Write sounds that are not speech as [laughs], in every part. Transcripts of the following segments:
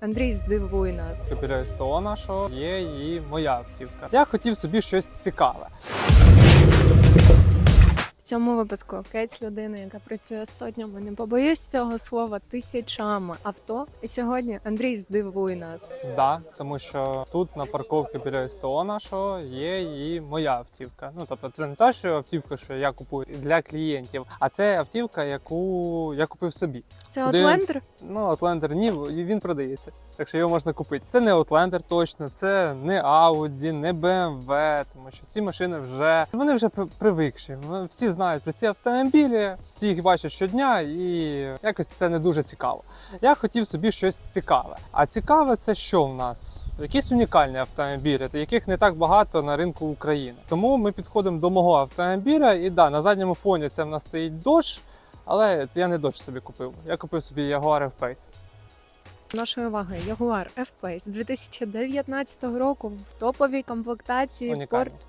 Андрій, здивуй нас. Біля СТО нашого є і моя автівка. Я хотів собі щось цікаве. Цьому випуску Кейс людина, яка працює сотнями, не побоюсь цього слова тисячами авто. І сьогодні Андрій здивуй нас. Да, тому що тут на парковці біля СТО нашого є і моя автівка. Ну тобто, це не та що автівка, що я купую для клієнтів, а це автівка, яку я купив собі. Це Outlander? Ну, Outlander ні, він продається. Так що його можна купити. Це не Outlander точно, це не Audi, не BMW, тому що ці машини вже вони вже привикші. Всі знають про ці автомобілі, всі їх бачать щодня, і якось це не дуже цікаво. Я хотів собі щось цікаве. А цікаве це що в нас? Якісь унікальні автомобілі, яких не так багато на ринку України. Тому ми підходимо до мого автомобіля, і да, на задньому фоні це в нас стоїть Dodge, але це я не Dodge собі купив. Я купив собі Jaguar F-Pace. Нашої уваги Jaguar F-Pace 2019 року в топовій комплектації Унікальні. порт.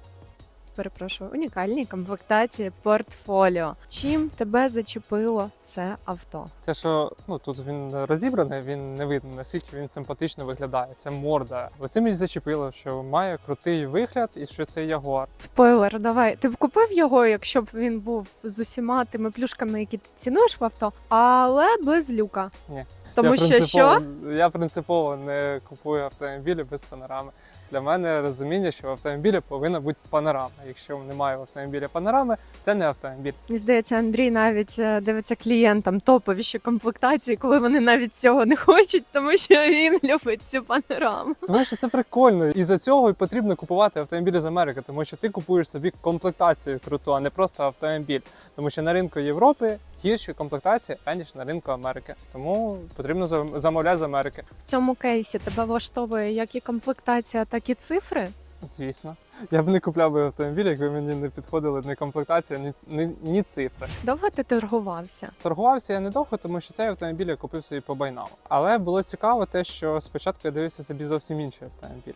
Перепрошую, унікальній комплектації портфоліо. Чим тебе зачепило це авто? Те, що ну тут він розібраний, він не видно, наскільки він симпатично виглядає. Це морда. Оце мені зачепило, що має крутий вигляд і що це ягуар. Спойлер, давай. Ти б купив його, якщо б він був з усіма тими плюшками, які ти цінуєш в авто, але без люка. Ні. Тому я що що? я принципово не купую автомобілі без панорами. Для мене розуміння, що в автомобілі повинна бути панорама. Якщо немає в автомобілі панорами, це не автомобіль. Мені здається, Андрій навіть е, дивиться клієнтам топовіші комплектації, коли вони навіть цього не хочуть, тому що він [laughs] любить цю панораму. Тому що це прикольно. І за цього і потрібно купувати автомобілі з Америки, тому що ти купуєш собі комплектацію круту, а не просто автомобіль. Тому що на ринку Європи гірші комплектації, аніж на ринку Америки. Тому потрібно замовляти з Америки. В цьому кейсі тебе влаштовує як і комплектація, так і цифри. Звісно. Я б не купляв би автомобіль, якби мені не підходили ні комплектація, ні, ні, ні цифри. Довго ти торгувався? Торгувався я недовго, тому що цей автомобіль я купив собі по байнаму. Але було цікаво те, що спочатку я дивився собі зовсім інший автомобіль.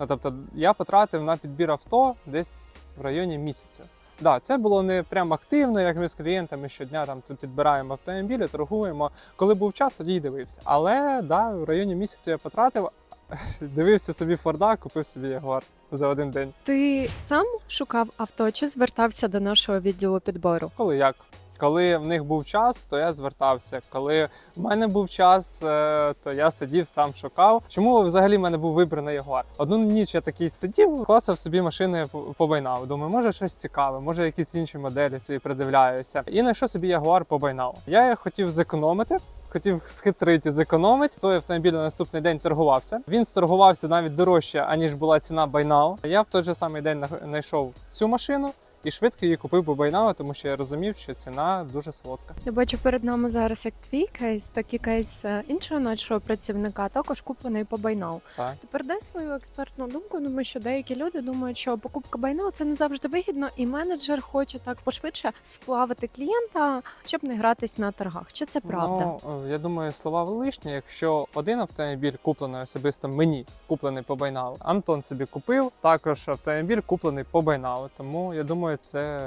Ну, тобто я потратив на підбір авто десь в районі місяця. Да, це було не прям активно, як ми з клієнтами щодня там тут підбираємо автомобілі, торгуємо. Коли був час, тоді й дивився. Але да, в районі місяця я потратив, [laughs] дивився собі Форда, купив собі Ягуар за один день. Ти сам шукав авто чи звертався до нашого відділу підбору? Коли як? Коли в них був час, то я звертався. Коли в мене був час, е, то я сидів, сам шукав. Чому взагалі в мене був вибраний Ягуар? Одну ніч я такий сидів, класив собі машини по- по. Думаю, може щось цікаве, може якісь інші моделі собі придивляюся. І знайшов собі Ягуар по байнау. Я хотів зекономити. Хотів схитрити, зекономити. Той автомобіль на наступний день торгувався. Він сторгувався навіть дорожче, аніж була ціна байнау. Я в той же самий день знайшов цю машину і швидко її купив по байнау, тому що я розумів, що ціна дуже солодка. Я бачу перед нами зараз як твій кейс, так і кейс е, іншого нашого працівника, також куплений по байнау. Так. Тепер дай свою експертну думку, тому що деякі люди думають, що покупка байнау це не завжди вигідно, і менеджер хоче так пошвидше сплавити клієнта, щоб не гратись на торгах. Чи це правда? Ну, е, я думаю, слова лишні. Якщо один автомобіль куплений особисто мені, куплений по байнау, Антон собі купив, також автомобіль куплений по байнау. Тому я думаю, це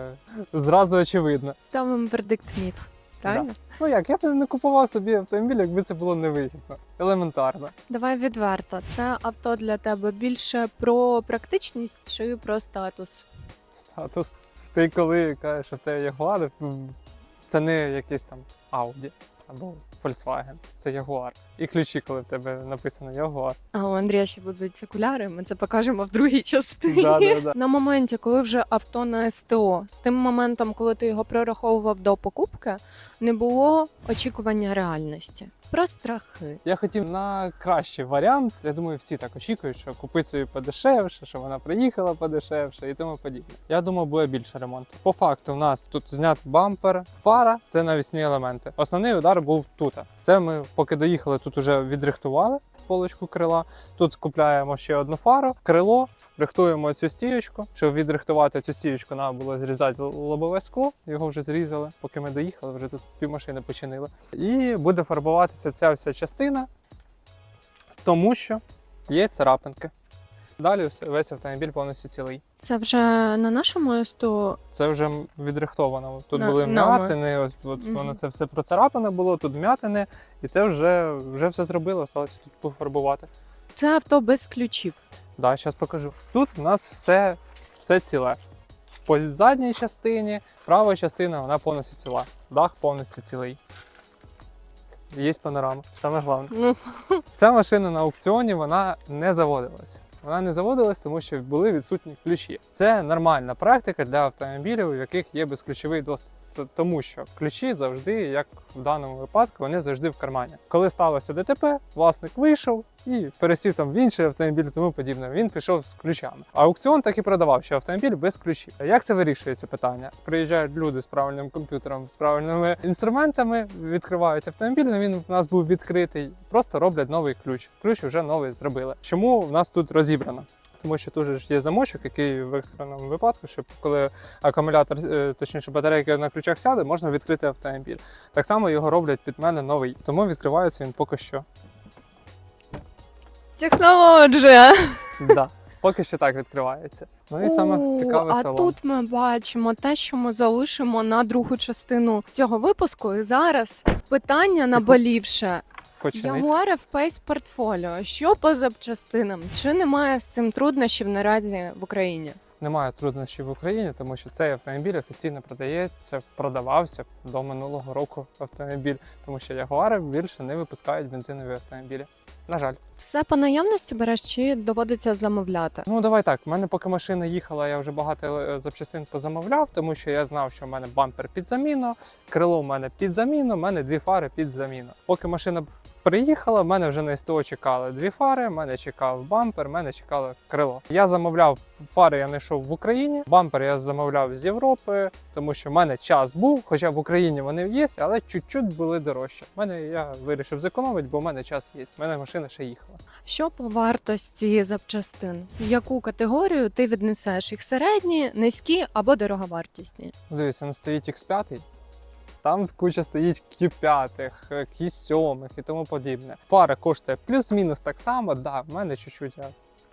зразу очевидно. Ставимо вердикт міф. Правильно? Ну як, я б не купував собі автомобіль, якби це було невигідно. Елементарно. Давай відверто. Це авто для тебе більше про практичність чи про статус? Статус. Ти коли кажеш, що в тебе є глади, це не якийсь там Audi або Volkswagen, це Ягуар. І ключі, коли в тебе написано Ягуар. А у Андрія ще будуть окуляри. Ми це покажемо в другій частині. Да, да, да. На моменті, коли вже авто на СТО, з тим моментом, коли ти його прораховував до покупки, не було очікування реальності. Про страхи. Я хотів на кращий варіант. Я думаю, всі так очікують, що купити собі подешевше, що вона приїхала подешевше і тому подібне. Я думав, буде більше ремонту. По факту, у нас тут знят бампер, фара це навісні елементи. Основний удар був тут. Це ми, поки доїхали, тут уже відрихтували полочку крила. Тут купляємо ще одну фару, крило, рихтуємо цю стіючку. Щоб відрихтувати цю стіючку, треба було зрізати лобове скло. Його вже зрізали. Поки ми доїхали, вже тут півмашини починили. І буде фарбуватися ця вся частина, тому що є царапинки. Далі весь автомобіль повністю цілий. Це вже на нашому СТО. Це вже відрихтовано. Тут На- були м'ятини, ось от Мгм. воно це все процарапане було, тут м'ятини, і це вже, вже все зробили, осталося тут пофарбувати. Це авто без ключів. Да, зараз покажу. Тут у нас все, все ціле. По задній частині, права частина, вона повністю ціла. Дах повністю цілий. Є панорама. Саме головне. Ну, Ця машина на аукціоні вона не заводилася. Вона не заводилась, тому що були відсутні ключі. Це нормальна практика для автомобілів, у яких є безключовий доступ. Тому що ключі завжди, як в даному випадку, вони завжди в кармані. Коли сталося ДТП, власник вийшов і пересів там в інший автомобіль, тому подібне. Він пішов з ключами. А аукціон так і продавав, що автомобіль без ключів. Як це вирішується питання? Приїжджають люди з правильним комп'ютером, з правильними інструментами, відкривають автомобіль. ну, Він в нас був відкритий. Просто роблять новий ключ. Ключ вже новий зробили. Чому в нас тут розібрано? Тому що тут ж є замочок, який в екстреному випадку, щоб коли акумулятор, е, точніше батарейка на ключах сяде, можна відкрити автомобіль. Так само його роблять під мене новий. Тому відкривається він поки що. технологія. Да. Поки що так відкривається. Ну і саме цікаве а салон. тут ми бачимо те, що ми залишимо на другу частину цього випуску. І зараз питання наболівше. Починить. Jaguar F-Pace Portfolio. Що по запчастинам? Чи немає з цим труднощів наразі в Україні? Немає труднощів в Україні, тому що цей автомобіль офіційно продається, продавався до минулого року автомобіль, тому що Ягуари більше не випускають бензинові автомобілі. На жаль. Все по наявності береш чи доводиться замовляти? Ну давай так. У мене поки машина їхала, я вже багато е, запчастин позамовляв, тому що я знав, що в мене бампер під заміну, крило в мене під заміну, в мене дві фари під заміну. Поки машина приїхала, в мене вже на СТО чекали дві фари, в мене чекав бампер, в мене чекало крило. Я замовляв фари, я знайшов в Україні. Бампер я замовляв з Європи, тому що в мене час був, хоча в Україні вони є, але чуть-чуть були дорожчі. В мене я вирішив зекономити, бо в мене час є. В мене машина ще їхала. Що по вартості запчастин? В яку категорію ти віднесеш їх середні, низькі або дороговартісні? Ну, Дивіться, він стоїть X5, там куча стоїть Q5, Q7 і тому подібне. Фара коштує плюс-мінус так само. Да, в мене чуть-чуть я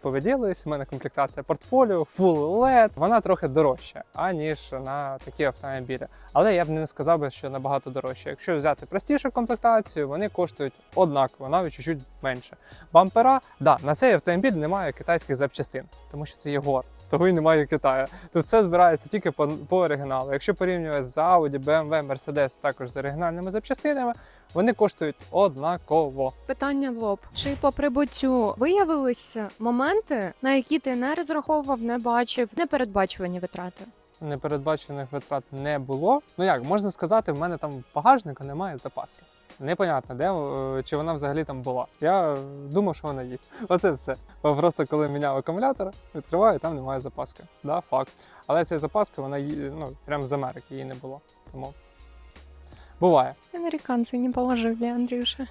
повиділились, в мене комплектація портфоліо, Full LED, вона трохи дорожча, аніж на такі автомобілі. Але я б не сказав би, що набагато дорожче. Якщо взяти простішу комплектацію, вони коштують однаково, навіть чуть-чуть менше. Бампера, да, на цей автомобіль немає китайських запчастин, тому що це Єгор. Того й немає Китаю. Тут все збирається тільки по, по оригіналу. Якщо порівнювати з Audi, BMW, Mercedes також з оригінальними запчастинами, вони коштують однаково. Питання в лоб. Чи по прибуттю виявилися моменти, на які ти не розраховував, не бачив, непередбачувані витрати? Непередбачених витрат не було. Ну як можна сказати, в мене там багажника немає запаски. Непонятно, де е, чи вона взагалі там була. Я думав, що вона є. Оце все. Бо Просто коли міняв акумулятор, відкриваю, там немає запаски. Да, факт. Але ця запаска, вона ну, прямо з Америки її не було. Тому буває. Американці не положили, Андрюша.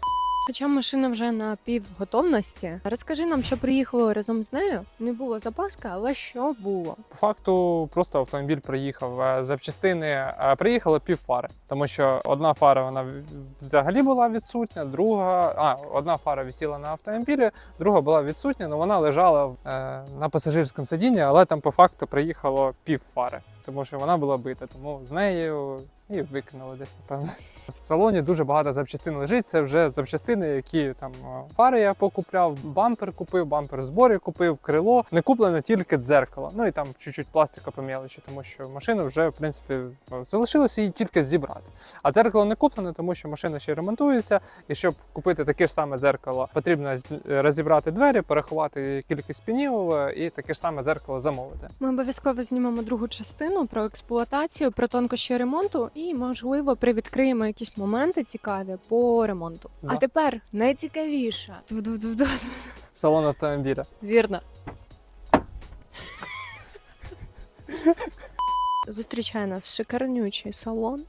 Хоча машина вже на півготовності. Розкажи нам, що приїхало разом з нею. Не було запаски, але що було? По факту, просто автомобіль приїхав. е, Запчастини е, приїхало пів фари, тому що одна фара вона взагалі була відсутня, друга, а одна фара висіла на автомобілі, друга була відсутня, але вона лежала е, на пасажирському сидінні, але там по факту приїхало пів фари, тому що вона була бита. Тому з нею і викинули десь, напевно. В салоні дуже багато запчастин лежить. Це вже запчастини, які там е, фари я покупляв, бампер купив, бампер зборі купив, крило. Не куплене тільки дзеркало. Ну і там чуть-чуть пластика по тому що машину вже в принципі ну, залишилося її тільки зібрати. А дзеркало не куплене, тому що машина ще ремонтується. І щоб купити таке ж саме дзеркало, потрібно з- розібрати двері, порахувати кількість пінів е, і таке ж саме дзеркало замовити. Ми обов'язково знімемо другу частину про експлуатацію, про тонкощі ремонту і, можливо, привідкриємо якісь моменти цікаві по ремонту. Да. А тепер найцікавіше. Салон автомобіля. Вірно. Зустрічає нас шикарнючий салон.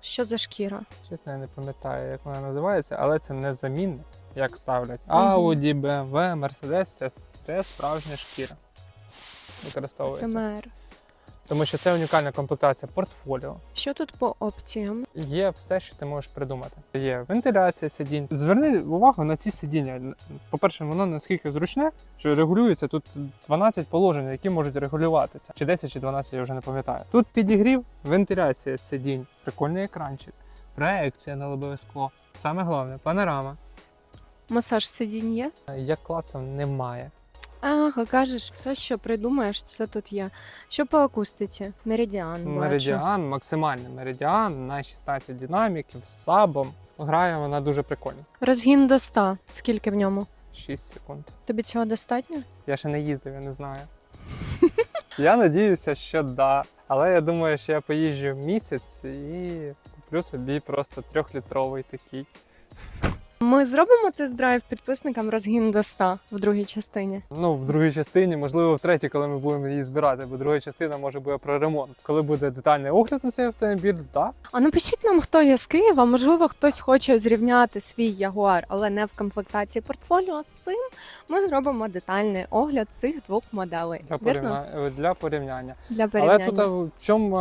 Що за шкіра? Чесно, я не пам'ятаю, як вона називається, але це не замінник, як ставлять. Audi, BMW, Mercedes це, це справжня шкіра. Використовується. СМР. Тому що це унікальна комплектація портфоліо. Що тут по опціям? Є все, що ти можеш придумати. Є вентиляція сидінь. Зверни увагу на ці сидіння. По-перше, воно наскільки зручне, що регулюється тут 12 положень, які можуть регулюватися. Чи 10, чи 12, я вже не пам'ятаю. Тут підігрів, вентиляція сидінь, прикольний екранчик, проекція на лобове скло. Саме головне панорама. Масаж сидінь є? Як клацав, немає. Ага, кажеш, все, що придумаєш, це тут є. Що по акустиці? Меридіан. бачу. Меридіан, максимальний меридіан на 16 динаміків з сабом. Грає вона дуже прикольно. Розгін до 100. Скільки в ньому? 6 секунд. Тобі цього достатньо? Я ще не їздив, я не знаю. [laughs] я надіюся, що да. Але я думаю, що я поїжджу місяць і куплю собі просто трьохлітровий такий. Ми зробимо тест-драйв підписникам розгін до 100 в другій частині. Ну, в другій частині, можливо, в третій, коли ми будемо її збирати, бо друга частина може буде про ремонт. Коли буде детальний огляд на цей автомобіль, так. А напишіть нам, хто є з Києва. Можливо, хтось хоче зрівняти свій Ягуар, але не в комплектації портфоліо. З цим ми зробимо детальний огляд цих двох моделей. Для, Вірно? порівня... для порівняння. Для порівняння. Але тут в чому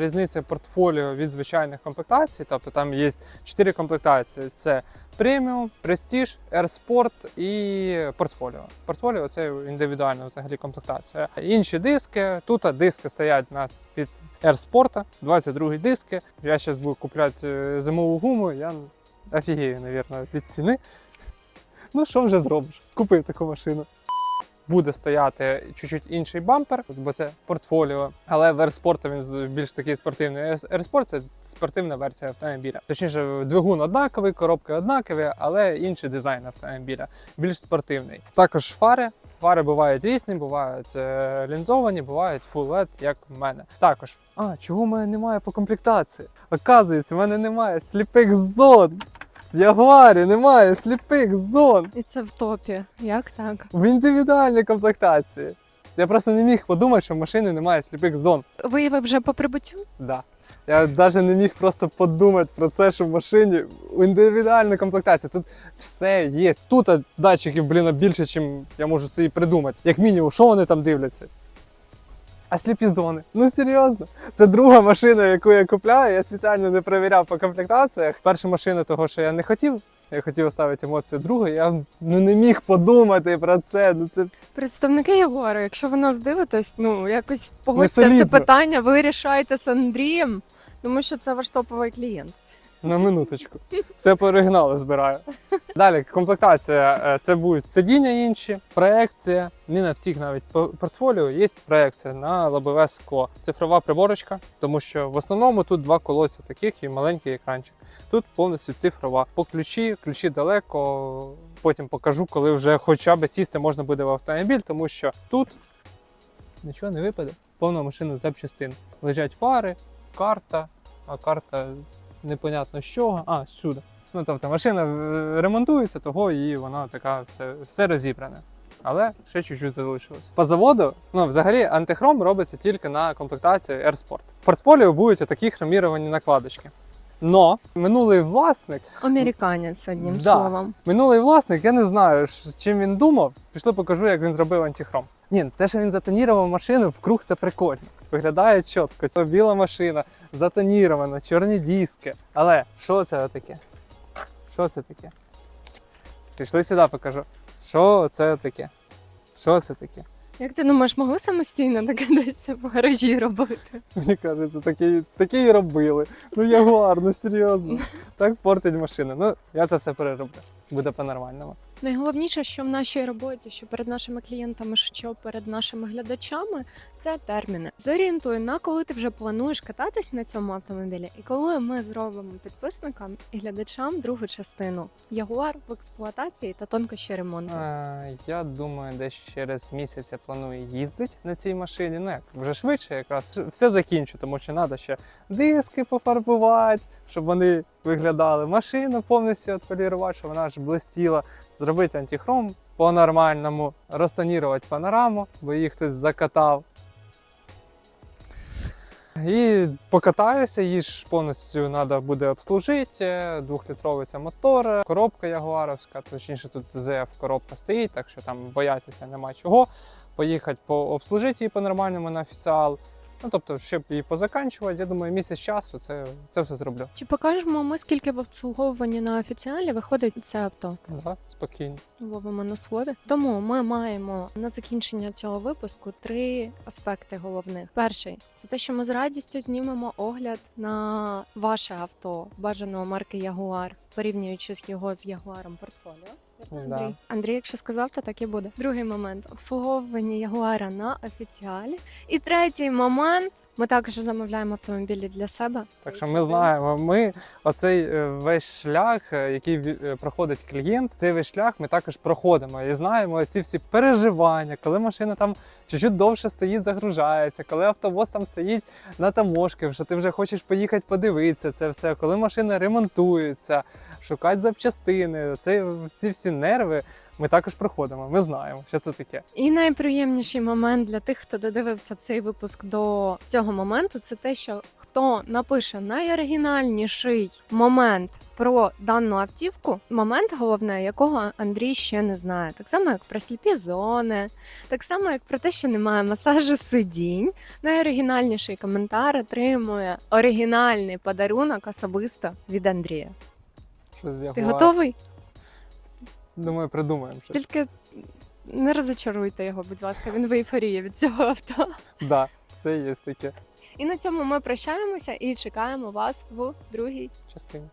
різниця портфоліо від звичайних комплектацій? Тобто там є чотири комплектації: це преміум, престиж, Airsport і портфоліо. Портфоліо це індивідуальна взагалі комплектація. Інші диски. Тут диски стоять у нас під Airsport, 22 диски. Я зараз буду купляти е, зимову гуму. Я офігею, мабуть, від ціни. Ну, що вже зробиш? Купив таку машину буде стояти чуть-чуть інший бампер, бо це портфоліо. Але в Airsport він більш такий спортивний. Airsport – це спортивна версія автомобіля. Точніше, двигун однаковий, коробки однакові, але інший дизайн автомобіля, більш спортивний. Також фари. Фари бувають різні, бувають е, лінзовані, бувають full LED, як в мене. Також, а чого в мене немає по комплектації? Оказується, в мене немає сліпих зон. В Ягуарі немає сліпих зон І це в топі. Як так? в індивідуальній комплектації. Я просто не міг подумати, що в машини немає сліпих зон. Виявив вже по прибуттю? Да. Я навіть не міг просто подумати про це, що в машині у індивідуальній комплектації. Тут все є. Тут датчиків, блін, більше, ніж я можу собі придумати. Як мінімум, що вони там дивляться? А сліпі зони. Ну серйозно. Це друга машина, яку я купляю. Я спеціально не перевіряв по комплектаціях. Перша машина того, що я не хотів. Я хотів оставити емоцію другу, я ну, не міг подумати про це. Ну це Представники Єгора, якщо ви нас дивитесь, ну якось погодьте це питання, ви рішаєте з Андрієм, тому що це ваш топовий клієнт. На минуточку. Все по оригіналу збираю. Далі комплектація. е, Це будуть сидіння інші, проекція. Не на всіх навіть по- портфоліо є проекція на лобове скло. Цифрова приборочка, тому що в основному тут два колося таких і маленький екранчик. Тут повністю цифрова. По ключі, ключі далеко. Потім покажу, коли вже хоча б сісти можна буде в автомобіль, тому що тут нічого не випаде. Повна машина запчастин. Лежать фари, карта, а карта непонятно з чого. А, сюди. Ну тобто машина е, ремонтується, того і вона така все, все розібране. Але ще чуть-чуть залишилось. По заводу, ну взагалі антихром робиться тільки на комплектацію Airsport. В портфоліо будуть такі хроміровані накладочки. Но минулий власник, Американець одним Да. словом. минулий власник, я не знаю, чим він думав. Пішли покажу, як він зробив антихром. Ні, те, що він затонірував машину, в круг це прикольно. Виглядає чітко. То біла машина, затонірована, чорні диски. Але що це таке? Що це таке? Пішли сюди, покажу. Що це таке? Що це таке? Як ти думаєш, могли самостійно таке десь в гаражі робити? Мені кажеться, таке, таке і робили. Ну ягуар, ну серйозно. [laughs] Так портить машину. Ну, я це все перероблю. Буде по-нормальному. Найголовніше, що в нашій роботі, що перед нашими клієнтами, що перед нашими глядачами, це терміни. Зорієнтуй на коли ти вже плануєш кататись на цьому автомобілі, і коли ми зробимо підписникам і глядачам другу частину Ягуар в експлуатації та тонкощі ремонту. Е, Я думаю, десь через місяць я планую їздити на цій машині. Ну як вже швидше, якраз [laughs] все закінчу, тому що треба ще диски пофарбувати, щоб вони виглядали. Машину повністю отполірувати, щоб вона аж блистіла, зробити антихром по-нормальному, розтонірувати панораму, бо її хтось закатав. І покатаюся, її ж повністю треба буде обслужити. Двохлітровий це мотор, коробка ягуаровська, точніше тут ZF коробка стоїть, так що там боятися нема чого. Поїхати пообслужити її по-нормальному на офіціал. Ну тобто, щоб її позаканчувати, я думаю, місяць часу це, це все зроблю. Чи покажемо ми, скільки в обслуговуванні на офіціалі виходить це авто? Да, спокійно. Ловимо на слові. Тому ми маємо на закінчення цього випуску три аспекти головних. Перший це те, що ми з радістю знімемо огляд на ваше авто бажаного марки Ягуар, порівнюючи його з Ягуаром портфоліо. Да. Андрій. Андрій, якщо сказав, то так і буде. Другий момент обслуговування Ягуара на офіціалі. І третій момент ми також замовляємо автомобілі для себе. Так що ми знаємо, ми оцей е, весь шлях, е, який е, проходить клієнт, цей весь шлях ми також проходимо і знаємо ці всі переживання, коли машина там чуть-чуть довше стоїть, загружається, коли автобус там стоїть на таможки, що ти вже хочеш поїхати подивитися це все, коли машина ремонтується, шукати запчастини. Це ці всі нерви. Ми також проходимо. Ми знаємо, що це таке. І найприємніший момент для тих, хто додивився цей випуск до цього моменту, це те, що хто напише найоригінальніший момент про дану автівку, момент головне, якого Андрій ще не знає. Так само, як про сліпі зони, так само, як про те, що немає масажу сидінь. Найоригінальніший коментар отримує оригінальний подарунок особисто від Андрія. Ти готовий? Думаю, придумаємо щось. Тільки не розочаруйте його, будь ласка, він в ейфорії від цього авто. Да, це є таке І на цьому ми прощаємося і чекаємо вас в другій частині.